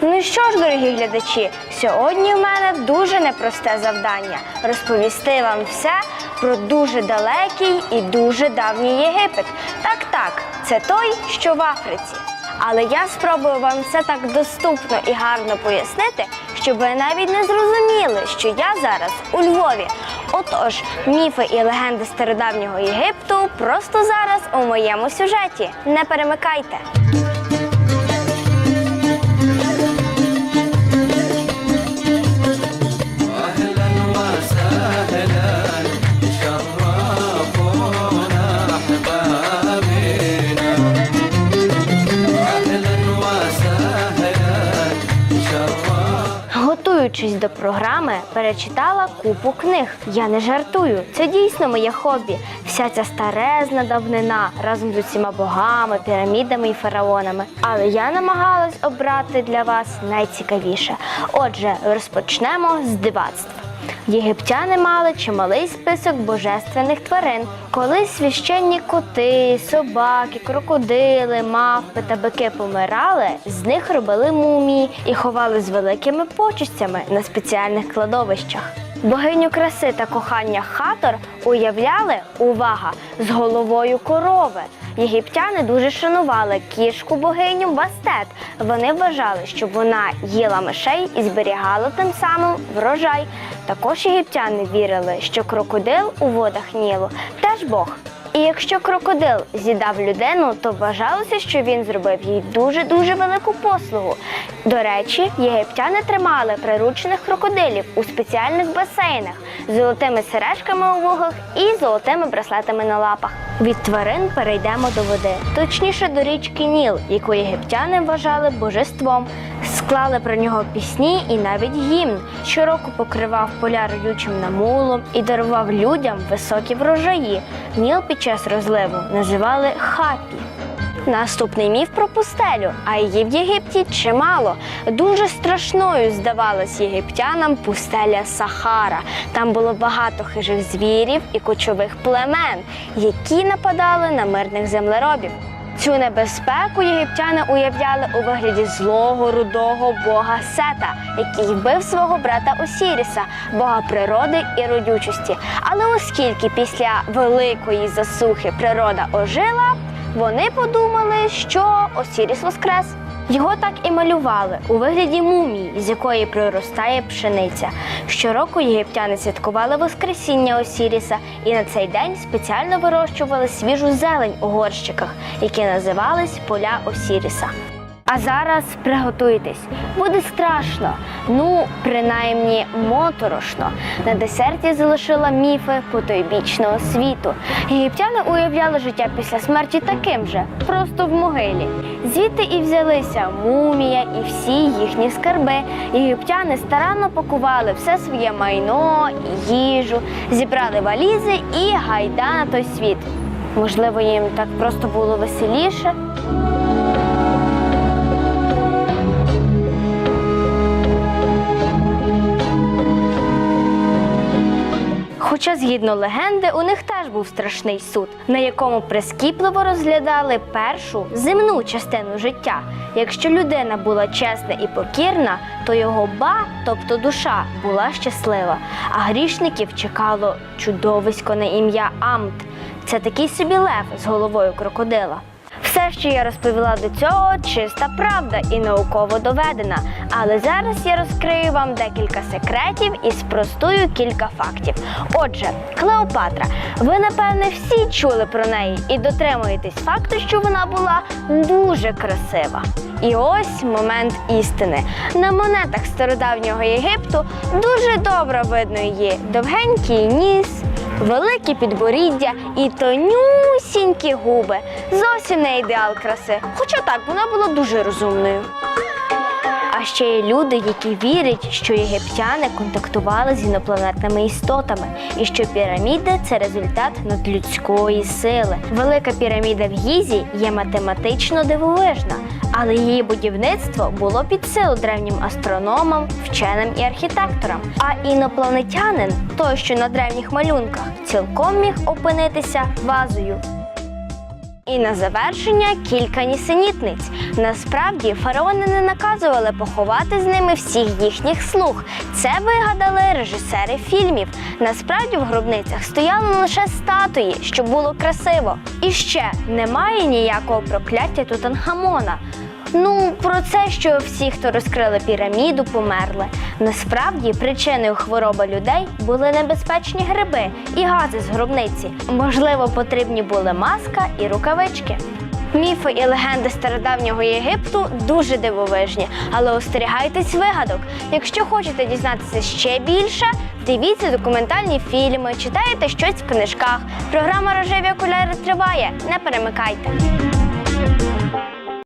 Ну що ж, дорогі глядачі, сьогодні в мене дуже непросте завдання розповісти вам все про дуже далекий і дуже давній Єгипет. Так, так, це той, що в Африці. Але я спробую вам все так доступно і гарно пояснити, щоб ви навіть не зрозуміли, що я зараз у Львові. Отож, міфи і легенди стародавнього Єгипту просто зараз у моєму сюжеті. Не перемикайте. Готуючись до програми, перечитала купу книг. Я не жартую. Це дійсно моє хобі. Вся ця старезна давнина разом з усіма богами, пірамідами і фараонами. Але я намагалась обрати для вас найцікавіше. Отже, розпочнемо з дивацтва. Єгиптяни мали чималий список божественних тварин. Коли священні коти, собаки, крокодили, мавпи та бики помирали, з них робили мумії і ховали з великими почестями на спеціальних кладовищах. Богиню краси та кохання Хатор уявляли увага з головою корови. Єгиптяни дуже шанували кішку богиню Бастет. Вони вважали, що вона їла мишей і зберігала тим самим врожай. Також єгиптяни вірили, що крокодил у водах Нілу теж Бог. І якщо крокодил з'їдав людину, то вважалося, що він зробив їй дуже-дуже велику послугу. До речі, єгиптяни тримали приручених крокодилів у спеціальних басейнах з золотими сережками у вуглах і золотими браслетами на лапах. Від тварин перейдемо до води, точніше до річки Ніл, яку єгиптяни вважали божеством. Склали про нього пісні і навіть гімн. Щороку покривав поля родючим намулом і дарував людям високі врожаї. Ніл під час розливу називали хапі. Наступний міф про пустелю, а її в Єгипті чимало. Дуже страшною здавалась єгиптянам пустеля Сахара. Там було багато хижих звірів і кочових племен, які нападали на мирних землеробів. Цю небезпеку єгиптяни уявляли у вигляді злого рудого бога Сета, який вбив свого брата Осіріса, бога природи і родючості. Але оскільки після великої засухи природа ожила, вони подумали, що Осіріс воскрес. Його так і малювали у вигляді мумії, з якої проростає пшениця. Щороку єгиптяни святкували Воскресіння Осіріса і на цей день спеціально вирощували свіжу зелень у горщиках, які називались поля Осіріса. А зараз приготуйтесь, буде страшно, ну принаймні моторошно. На десерті залишила міфи потойбічного світу. Єгиптяни уявляли життя після смерті таким же, просто в могилі. Звідти і взялися мумія і всі їхні скарби. Єгиптяни старанно пакували все своє майно, їжу, зібрали валізи і гайда на той світ. Можливо, їм так просто було веселіше. Хоча, згідно легенди, у них теж був страшний суд, на якому прискіпливо розглядали першу земну частину життя. Якщо людина була чесна і покірна, то його ба, тобто душа, була щаслива. А грішників чекало чудовисько на ім'я Амт. Це такий собі лев з головою крокодила. Все, що я розповіла до цього, чиста правда і науково доведена. Але зараз я розкрию вам декілька секретів і спростую кілька фактів. Отже, Клеопатра, ви напевне всі чули про неї і дотримуєтесь факту, що вона була дуже красива. І ось момент істини. На монетах стародавнього Єгипту дуже добре видно її довгенький ніс, велике підборіддя і тонюсінькі губи. Зовсім не ідеал краси. Хоча так, вона була дуже розумною. А ще є люди, які вірять, що єгиптяни контактували з інопланетними істотами, і що піраміди це результат надлюдської сили. Велика піраміда в Гізі є математично дивовижна, але її будівництво було під силу древнім астрономам, вченим і архітекторам. А інопланетянин, той, що на древніх малюнках, цілком міг опинитися вазою. І на завершення кілька нісенітниць. Насправді фараони не наказували поховати з ними всіх їхніх слуг. Це вигадали режисери фільмів. Насправді в гробницях стояли лише статуї, щоб було красиво. І ще немає ніякого прокляття Тутанхамона. Ну, про це, що всі, хто розкрили піраміду, померли. Насправді причиною хвороби людей були небезпечні гриби і гази з гробниці. Можливо, потрібні були маска і рукавички. Міфи і легенди стародавнього Єгипту дуже дивовижні, але остерігайтесь вигадок. Якщо хочете дізнатися ще більше, дивіться документальні фільми, читайте щось в книжках. Програма Рожеві окуляри триває. Не перемикайте.